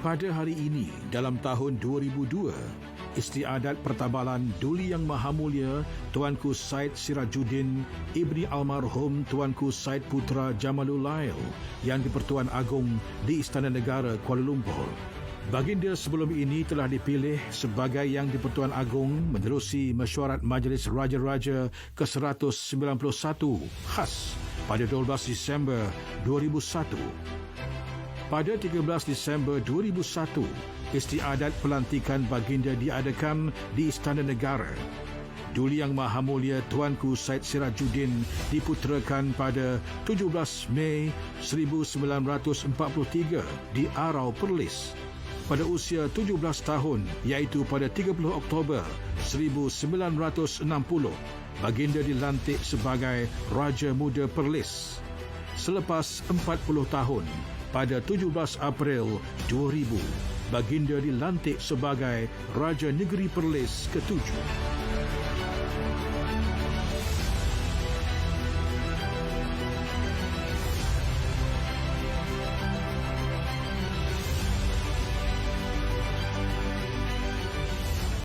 Pada hari ini, dalam tahun 2002, istiadat pertabalan Duli Yang Maha Mulia Tuanku Said Sirajuddin Ibni Almarhum Tuanku Said Putra Jamalul Lail yang di-Pertuan Agong di Istana Negara Kuala Lumpur. Baginda sebelum ini telah dipilih sebagai Yang di-Pertuan Agong menerusi mesyuarat Majlis Raja-Raja ke-191 khas pada 12 Disember 2001 pada 13 Disember 2001, istiadat pelantikan baginda diadakan di Istana Negara. Duli Yang Maha Mulia Tuanku Said Sirajuddin diputerakan pada 17 Mei 1943 di Arau Perlis pada usia 17 tahun iaitu pada 30 Oktober 1960 baginda dilantik sebagai Raja Muda Perlis. Selepas 40 tahun, pada 17 April 2000, baginda dilantik sebagai Raja Negeri Perlis ketujuh.